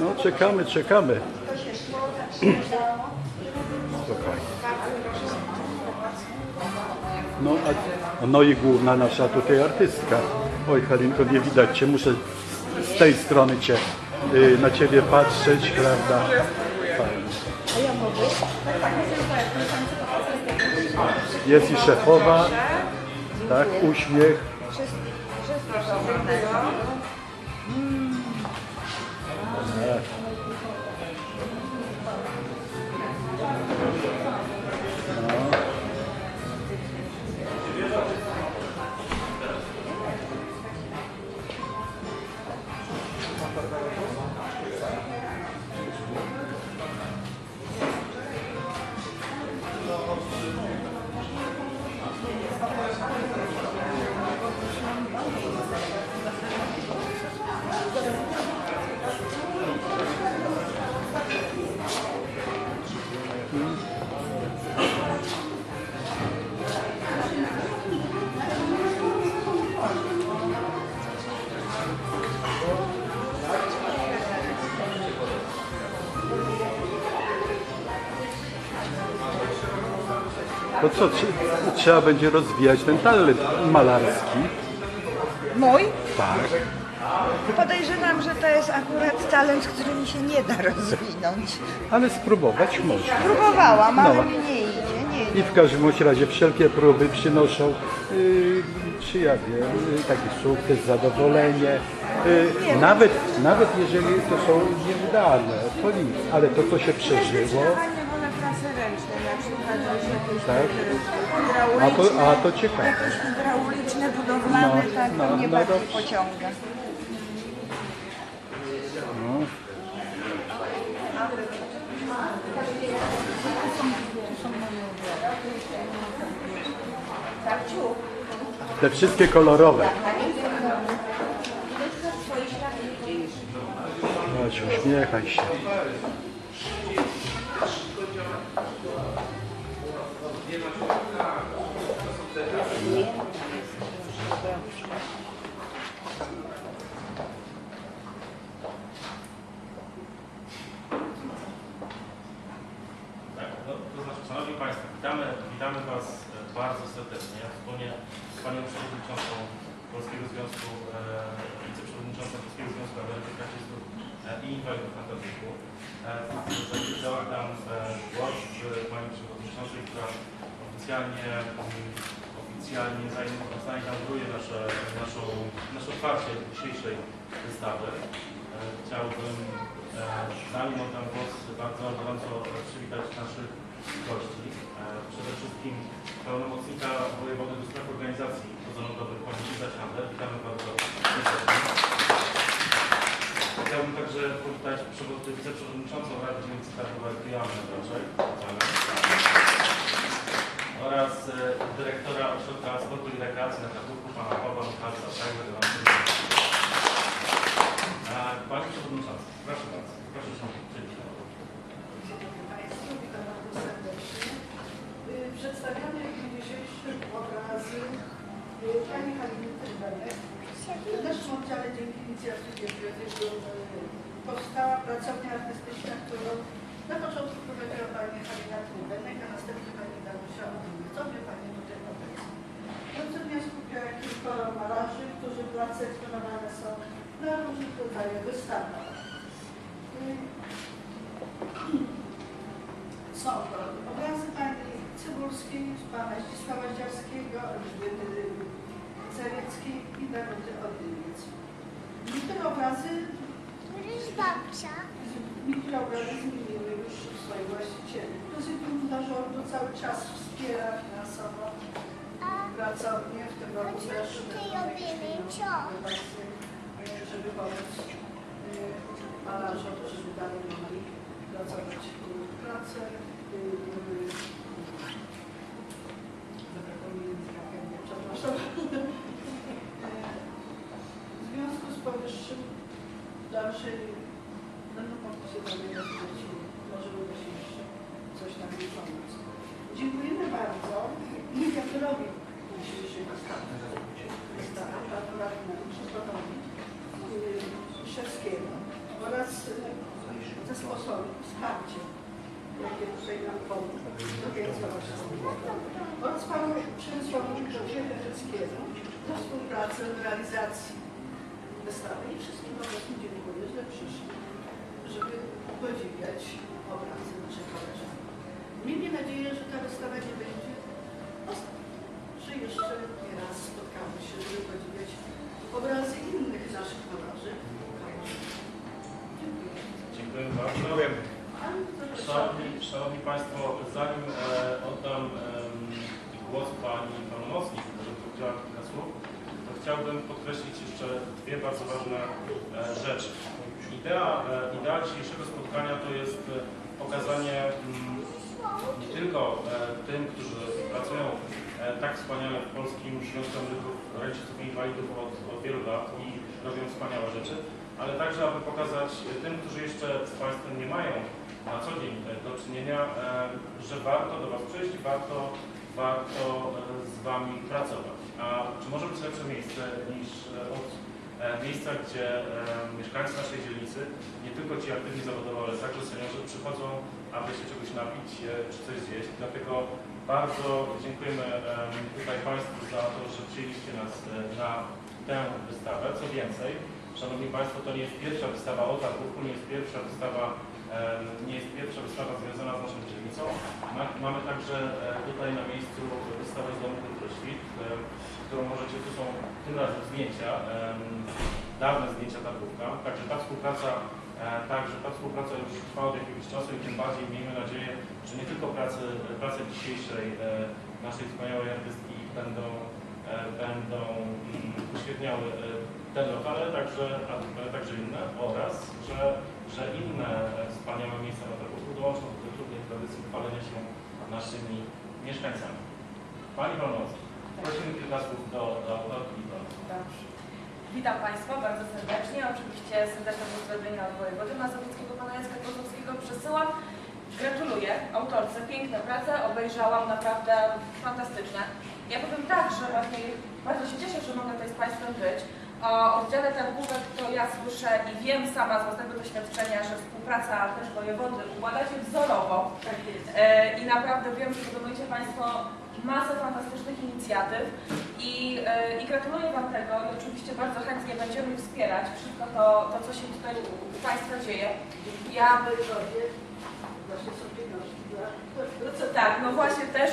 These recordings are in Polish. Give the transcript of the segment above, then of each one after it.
No czekamy, czekamy. No, a, no i główna nasza tutaj artystka. Oj Halinko, nie widać Cię, muszę z tej strony Cię, y, na Ciebie patrzeć, prawda? Jest i szefowa, tak, uśmiech. No. To co, trze- trzeba będzie rozwijać ten talent malarski. Mój? Tak. Podejrzewam, że to jest akurat talent, który mi się nie da rozwinąć. Ale spróbować można. Próbowałam, ale No. mi nie idzie. Nie. I w każdym bądź razie wszelkie próby przynoszą, yy, czy ja wiem, yy, taki sukces, zadowolenie. Yy, nawet, nawet jeżeli to są nieudane, to nic, ale to, co się przeżyło, Zdecydowanie wolę pracy ręcznej, na przykład jakieś Tak. a to, a to ciekawe. jakieś hydrauliczne, budowlane, No, tak no, mnie no bardziej dobrze. pociąga. No. Te wszystkie kolorowe. Chodź, uśmiechaj się. Tak, no, znaczy, Szanowni Państwo, witamy, witamy Was e, bardzo serdecznie. Wspólnie z Panią Przewodniczącą Polskiego Związku, e, Wiceprzewodniczącą Polskiego Związku Emerytów, Rencistów e, i Inwalidów na Tarzyku. E, Zaoddam e, głos e, Pani Przewodniczącej, która oficjalnie, mm, oficjalnie zain- zainauguruje nasze, naszą, nasze otwarcie dzisiejszej wystawy. E, Chciałbym, e, zanim oddam głos, bardzo gorąco przywitać naszych gości. E, Przede wszystkim pełnomocnika wojewody do spraw organizacji pozarządowych, pani Liza Siander. Witamy bardzo serdecznie. Chciałbym także powitać przewod- wiceprzewodniczącą Rady Dzielnicy Targowej Joannę Braczek. Oraz e, dyrektora Ośrodka Sportu i Rekreacji na Targówku, pana Pawła Michalca. Pani Przewodnicząca, proszę bardzo, proszę się Państwo, witam bardzo serdecznie. Y, Przedstawiamy dzisiejsze obrazy y, Pani Haliny Trybenek. W naszym oddziale dzięki inicjatywie Wielkiego powstała pracownia artystyczna, którą na początku prowadziła Pani Halina Trybenek, a następnie Pani Danusia Odynik. Co wie Pani tutaj obecnie? Pracownia skupia kilkoro malarzy, którzy prace eksponowane są na różnych rodzajach wystawach. Y, Są to obrazy pani Cybulskiej, pana Zdzisława Ziarskiego, Elżbiety Zawieckiej i Danuty Odyniec. Niektóre obrazy, Któryś babcia? niektóre obrazy zmieniły już swoich właścicieli. Prezydium Zarządu cały czas wspiera finansowo pracownię, w tym roku też właśnie, żeby pomóc malarzom, żeby dalej mogli pracować w pracę. y, y, Zabrakło mi języka, chętnie, przepraszam. Y, W związku z powyższym dalszej będą podpisywane decyzje, może uda się jeszcze coś nam nie pomóc. Dziękujemy bardzo. Inicjatorowi dzisiejszej wystawy, y, Szewskiemu oraz oraz e, ze sposobu wsparcia, jakie tutaj nam pomógł. Oraz panu Przemysławowi Wojciechowskiemu za współpracę w realizacji wystawy i wszystkim obecnym żeby podziwiać obrazy naszych koleżanek. Miejmy nadzieję, że ta wystawa nie będzie ostatnia, że jeszcze nie raz spotkamy się, żeby podziwiać obrazy innych naszych malarzy. Dziękuję. Dziękuję bardzo. Szanowni, Szanowni Państwo, zanim e, oddam em, głos Pani pełnomocnik, żeby powiedziała kilka słów, to chciałbym podkreślić jeszcze dwie bardzo ważne e, rzeczy. Idea, e, idea dzisiejszego spotkania to jest e, pokazanie mm, nie tylko e, tym, którzy pracują tak wspaniale w Polskim Związku Rencistów i Inwalidów od, od wielu lat i robią wspaniałe rzeczy, ale także, aby pokazać tym, którzy jeszcze z Państwem nie mają na co dzień do czynienia, że warto do Was przyjść warto, warto z Wami pracować. A czy może być lepsze miejsce niż od miejsca, gdzie e, mieszkańcy naszej dzielnicy, nie tylko ci aktywni zawodowo, ale także seniorzy przychodzą, aby się czegoś napić e, czy coś zjeść. Dlatego bardzo dziękujemy em, tutaj Państwu za to, że przyjęliście nas e, na tę wystawę. Co więcej, Szanowni Państwo, to nie jest pierwsza wystawa o targówku, nie jest pierwsza wystawa, nie jest pierwsza wystawa związana z naszą dzielnicą. Ma- Mamy także e, tutaj na miejscu wystawę z Domu Świt, e, którą możecie, tu są tym razem zdjęcia, dawne zdjęcia targówka. Także ta współpraca, e, także ta współpraca już trwa od jakiegoś czasu i tym bardziej miejmy nadzieję, że nie tylko prace, prace dzisiejszej e, naszej wspaniałej artystki będą, e, będą mm, uświetniały e, ten lokal, ale także, ale także inne oraz, że, że inne e, wspaniałe miejsca na targówku dołączą do tej trudnej tradycji chwalenia się naszymi mieszkańcami. Pani Wolnowski, prosimy kilka słów do, autorki i do Dobrze. Witam Państwa bardzo serdecznie. Oczywiście serdeczne pozdrowienia od wojewody mazowieckiego pana Jacka Kozłowskiego przesyłam. Gratuluję autorce, piękne prace, obejrzałam naprawdę fantastyczne. Ja powiem tak, że właśnie bardzo się cieszę, że mogę tutaj z Państwem być. O oddziale targówek to ja słyszę i wiem sama z własnego doświadczenia, że współpraca też wojewody układacie wzorowo. Tak jest. E, I naprawdę wiem, że wykonujecie Państwo masę fantastycznych inicjatyw i, e, i gratuluję Wam tego i oczywiście bardzo chętnie będziemy wspierać wszystko to, to co się tutaj u Państwa dzieje. Ja pracowników. tak, no właśnie też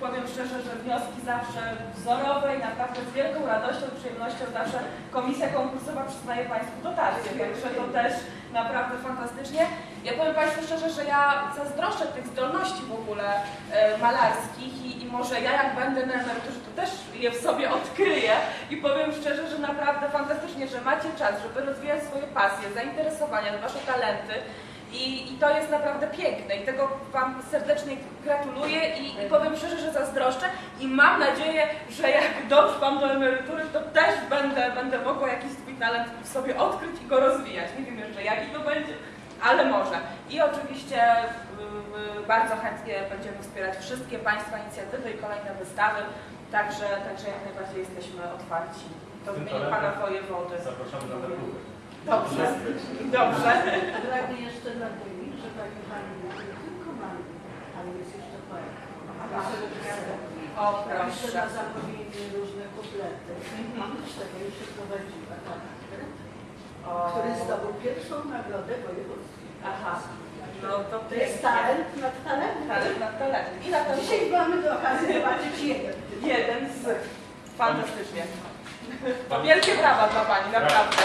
powiem szczerze, że wnioski zawsze wzorowe i naprawdę z wielką radością przyjemnością zawsze komisja konkursowa przyznaje Państwu dotacje, także to też naprawdę fantastycznie. Ja powiem Państwu szczerze, że ja zazdroszczę tych zdolności w ogóle e, malarskich i, i może ja jak będę na emeryturze, to też je w sobie odkryję i powiem szczerze, że naprawdę fantastycznie, że macie czas, żeby rozwijać swoje pasje, zainteresowania, Wasze talenty. I, I to jest naprawdę piękne i tego Wam serdecznie gratuluję i, i powiem szczerze, że zazdroszczę i mam nadzieję, że jak dotrwam do emerytury, to też będę, będę mogła jakiś swój talent w sobie odkryć i go rozwijać. Nie wiem jeszcze jaki to będzie, ale może. I oczywiście y, y, bardzo chętnie będziemy wspierać wszystkie Państwa inicjatywy i kolejne wystawy, także, także jak najbardziej jesteśmy otwarci. To w imieniu Pana Wojewody. Zapraszamy na targówkę. Dobrze, dobrze. Pragnę jeszcze nadmienić, że pani Pani nie tylko mamy, ale jest jeszcze poetą. O Jeszcze proszę. na zamówienie różne kuplety. Oprócz tego jeszcze prowadziła charakter, O. który zdobył pierwszą nagrodę wojewódzką. Aha. No to To jest talent nad talentem. Talent nad talentem. I na to Dzisiaj mamy do okazji zobaczyć jeden. jeden z... Fantastycznie. To wielkie brawa dla Pani, naprawdę.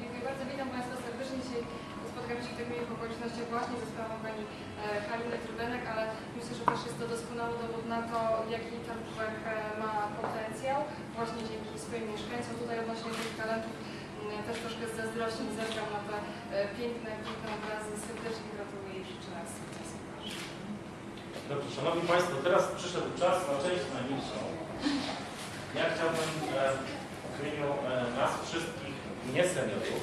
Dziękuję bardzo, witam Państwa serdecznie. Dzisiaj spotkamy się w tak miłych okolicznościach właśnie ze sprawą Pani e, Haliny Trybenek, ale myślę, że też jest to doskonały dowód na to, jaki targówek e, ma potencjał właśnie dzięki swoim mieszkańcom. Tutaj odnośnie tych talentów m, też troszkę z zazdrością zerkam na te e, piękne, piękne obrazy. Serdecznie gratuluję i życzę nas sukcesu. Dobrze, Szanowni Państwo, teraz przyszedł czas na część najmilszą. Ja chciałbym e, w imieniu e, nas wszystkich nie seniorów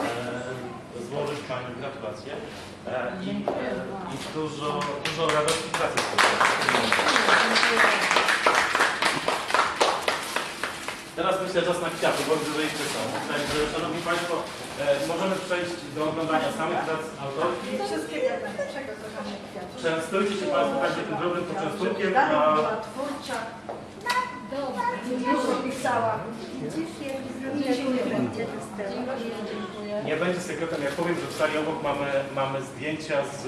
e, złożyć Pani gratulacje i, i dużo, dużo radości pracy. Dziękuję. Teraz myślę czas na kwiaty, bo że jeszcze są. Także, Szanowni Państwo, e, możemy przejść do oglądania samych prac autorki. Wszystkiego najlepszego, kochane kwiaty. Częstujcie się Państwo także tym drobnym poczęstunkiem, Dalej a była twórcza. Dużo pisała. Się nie będzie Dziękuję. nie będzie sekretem, jak powiem, że w sali obok mamy, mamy zdjęcia z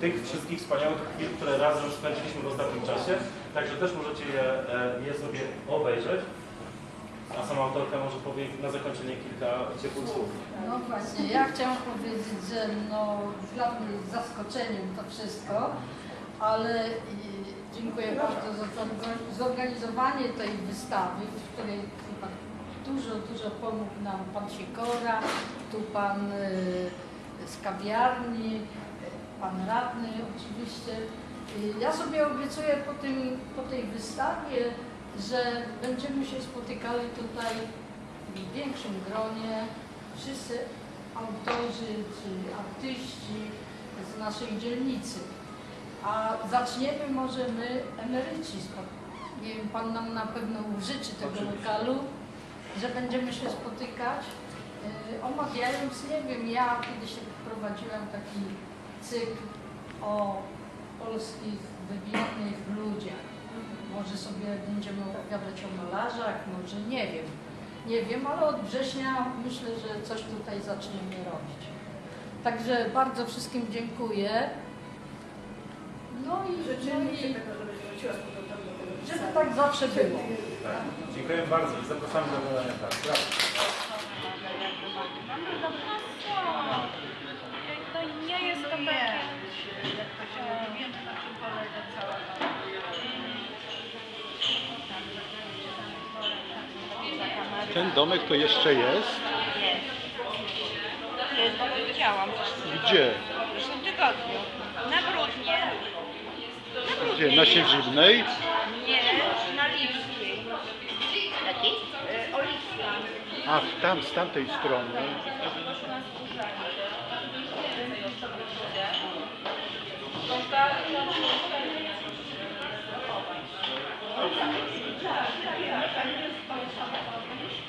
tych wszystkich wspaniałych chwil, które razem spędziliśmy w ostatnim czasie. Także też możecie je, e, je sobie obejrzeć. A sama autorka może powie na zakończenie kilka ciepłych słów. No właśnie, ja chciałam powiedzieć, że no, dla mnie jest zaskoczeniem to wszystko, ale dziękuję bardzo za zorga- zorganizowanie tej wystawy, w której dużo, dużo pomógł nam pan Sikora, tu pan y, z kawiarni, pan radny oczywiście. Y, Ja sobie obiecuję po, tym, po tej wystawie, że będziemy się spotykali tutaj w większym gronie, wszyscy autorzy czy artyści z naszej dzielnicy. A zaczniemy może my, emeryci, nie wiem, Pan nam na pewno użyczy tego Oczywiście. lokalu, że będziemy się spotykać, yy, omawiając, nie wiem, ja kiedyś prowadziłam taki cykl o polskich wybitnych ludziach. Może sobie będziemy opowiadać o malarzach, może nie wiem. Nie wiem, ale od września myślę, że coś tutaj zaczniemy robić. Także bardzo wszystkim dziękuję. No i, no Życzymy i żeby tak zawsze było. Tak. Dziękuję bardzo i zapraszamy do oglądania prac. Ten domek to jeszcze jest? No widziałam Gdzie? w zeszłym tygodniu. Na Brudnie. Gdzie? Na Siedzibnej? Nie, na Lipskiej. Jakiej? Oliwka. Ach, tam, z tamtej strony. Nie,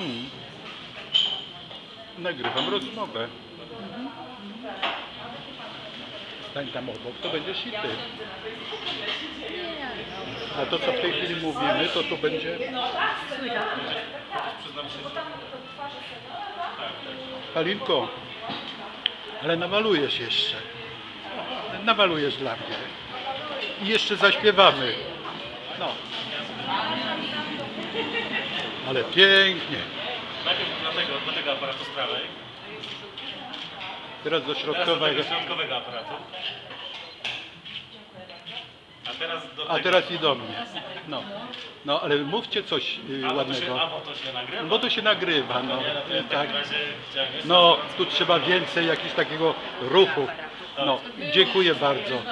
Hmm. Nagrywam rozmowę. Stań tam obok, to będziesz i ty. A to, co w tej chwili mówimy, to tu będzie... Halinko, ale namalujesz jeszcze. Namalujesz dla mnie. I jeszcze zaśpiewamy. No. Ale pięknie. Najpierw do tego, do tego aparatu z prawej, Teraz do teraz do środkowego. środkowego aparatu. A teraz do A teraz i do mnie. No, no ale mówcie coś y, A, się, ładnego. a, bo to się nagrywa. Bo to się nagrywa, no. No w Tak. No, tu trzeba więcej jakiegoś takiego ruchu. No, dziękuję bardzo.